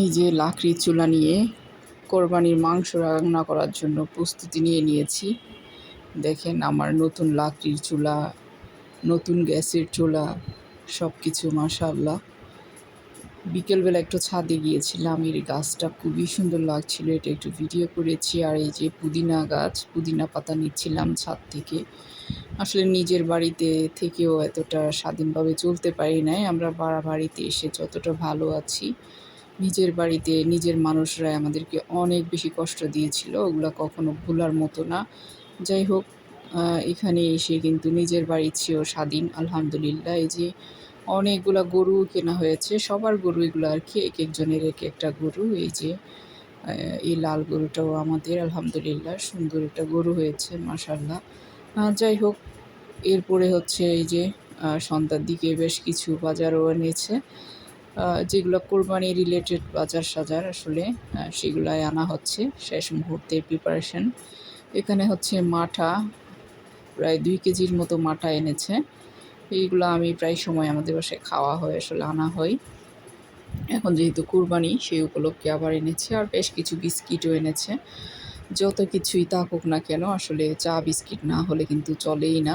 এই যে লাকড়ির চুলা নিয়ে কোরবানির মাংস রান্না করার জন্য প্রস্তুতি নিয়ে নিয়েছি। দেখেন আমার নতুন লাকড়ির চুলা, নতুন গ্যাসের চুলা সব কিছু মাশাআল্লাহ। বিকেলবেলা একটু ছাদে গিয়েছিলাম, এর গাছটা খুবই সুন্দর লাগছিল, এটা একটু ভিডিও করেছি। আর এই যে পুদিনা গাছ, পুদিনা পাতা নিচ্ছিলাম ছাদ থেকে। আসলে নিজের বাড়িতে থেকেও এতটা স্বাধীনভাবে চলতে পারি নাই, আমরা বাড়া বাড়িতে এসে যতটা ভালো আছি। নিজের বাড়িতে নিজের মানুষরাই আমাদেরকে অনেক বেশি কষ্ট দিয়েছিল, ওগুলো কখনো ভোলার মতো না। যাই হোক এখানে এসে কিন্তু নিজের বাড়ির চেয়েও স্বাধীন, আলহামদুলিল্লাহ। এই যে অনেকগুলা গরু কেনা হয়েছে, সবার গরু এগুলো আর কি, এক একজনের এক একটা গরু। এই যে এই লাল গরুটাও আমাদের, আলহামদুলিল্লাহ, সুন্দর একটা গরু হয়েছে মাসাল্লাহ যাই হোক, এরপরে হচ্ছে এই যে সন্ধ্যার দিকে বেশ কিছু বাজারও এনেছে। যেগুলো কোরবানি রিলেটেড বাজার সাজার আসলে সেগুলাই আনা হচ্ছে। শেষ মুহূর্তে প্রিপারেশন এখানে হচ্ছে মাঠা, প্রায় দুই কেজির মতো মাঠা এনেছে। এইগুলো আমি প্রায় সময় আমাদের বাসায় খাওয়া হয়, আসলে আনা হয়। এখন যেহেতু কুরবানি, সেই উপলক্ষে আবার এনেছে। আর বেশ কিছু বিস্কিটও এনেছে। যত কিছুই থাকুক না কেন, আসলে চা বিস্কিট না হলে কিন্তু চলেই না।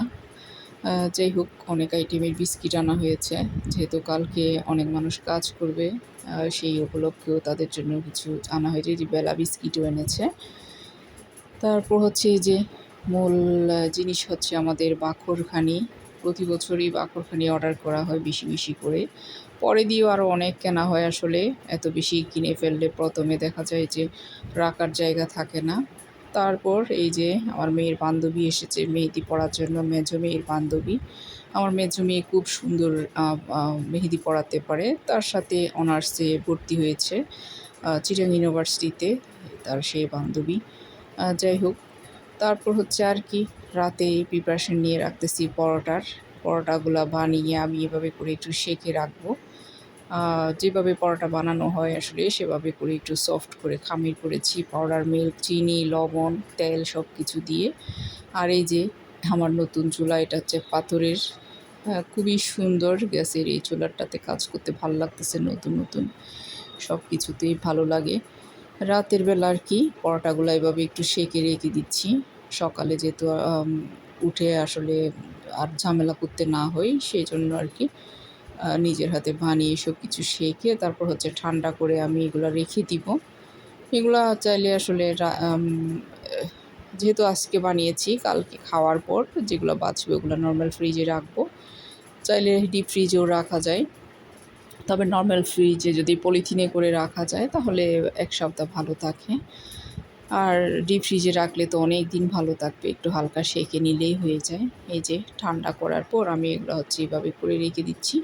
যাই হোক, অনেক আইটেমের বিস্কিট আনা হয়েছে। যেহেতু কালকে অনেক মানুষ কাজ করবে সেই উপলক্ষেও তাদের জন্য কিছু আনা হয়েছে। যে বেলা বিস্কিটও এনেছে। তারপর হচ্ছে এই যে মূল জিনিস হচ্ছে আমাদের বাখরখানি। প্রতি বছরই বাখরখানি অর্ডার করা হয় বেশি বেশি করে। পরে দিয়েও আরও অনেক কেনা হয় আসলে। এত বেশি কিনে ফেললে প্রথমে দেখা যায় যে রাখার জায়গা থাকে না। তারপর এই যে আমার মেয়ের বান্ধবী এসেছে, মেহেদি পড়ার জন্য মেজো মেয়ের বান্ধবী। আমার মেজো মেয়ে খুব সুন্দর মেহেদি পড়াতে পারে। তার সাথে অনার্সে ভর্তি হয়েছে চিটাং ইউনিভার্সিটিতে তার সেই বান্ধবী। যাই হোক, তারপর হচ্ছে আর কি, রাতে প্রিপারেশন নিয়ে রাখতেছি পরোটার। পরোটাগুলো বানিয়ে আমি এভাবে করে একটু সেঁকে রাখব। যেভাবে পরোটা বানানো হয় আসলে, সেভাবে করে একটু সফট করে খামির করেছি পাউডার মিল্ক চিনি, লবণ, তেল সব কিছু দিয়ে। আর এই যে আমার নতুন চুলা, এটা হচ্ছে পাথরের খুবই সুন্দর গ্যাসের এই চুলাটাতে কাজ করতে ভালো লাগতেছে নতুন নতুন সব কিছুতেই ভালো লাগে। রাতের বেলা আর কি, পরোটাগুলো এভাবে একটু সেঁকে রেখে দিচ্ছি। সকালে যেহেতু উঠে আসলে আর ঝামেলা করতে না হয়, সেই জন্য আর কি নিজের হাতে বানিয়ে সব কিছু শেখে, তারপর হচ্ছে ঠান্ডা করে আমি এগুলো রেখে দিব। এগুলো চাইলে আসলে যেহেতু আজকে বানিয়েছি, কালকে খাওয়ার পর যেগুলো বাঁচবে ওগুলো নর্মাল ফ্রিজে রাখব। চাইলে ডিপ ফ্রিজেও রাখা যায়। তবে নর্মাল ফ্রিজে যদি পলিথিনে করে রাখা যায়, তাহলে এক সপ্তাহ ভালো থাকে। আর ডিপ ফ্রিজে রাখলে তো অনেক দিন ভালো থাকবে। একটু হালকা সেঁকে নিলেই হয়ে যায়। এই যে ঠান্ডা করার পর আমি এগুলো হচ্ছে এভাবে করে রেখে দিচ্ছি।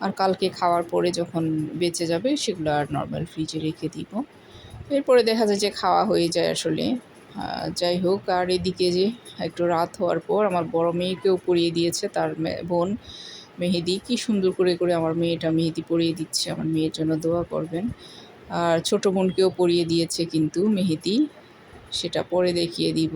আর কালকে খাওয়ার পরে যখন বেঁচে যাবে সেগুলো আর নর্মাল ফ্রিজে রেখে দিব। এরপরে দেখা যায় যে খাওয়া হয়ে যায় আসলে। যাই হোক, আর এদিকে যে একটু রাত হওয়ার পর আমার বড় মেয়েকেও পরিয়ে দিয়েছে, তার বোন মেহেদি। কি সুন্দর করে করে আমার মেয়েটা মেহেদি পরিয়ে দিচ্ছে। আমার মেয়ের জন্য দোয়া করবেন। আর ছোটো বোনকেও পরিয়ে দিয়েছে কিন্তু মেহেদি সেটা পরে দেখিয়ে দিব।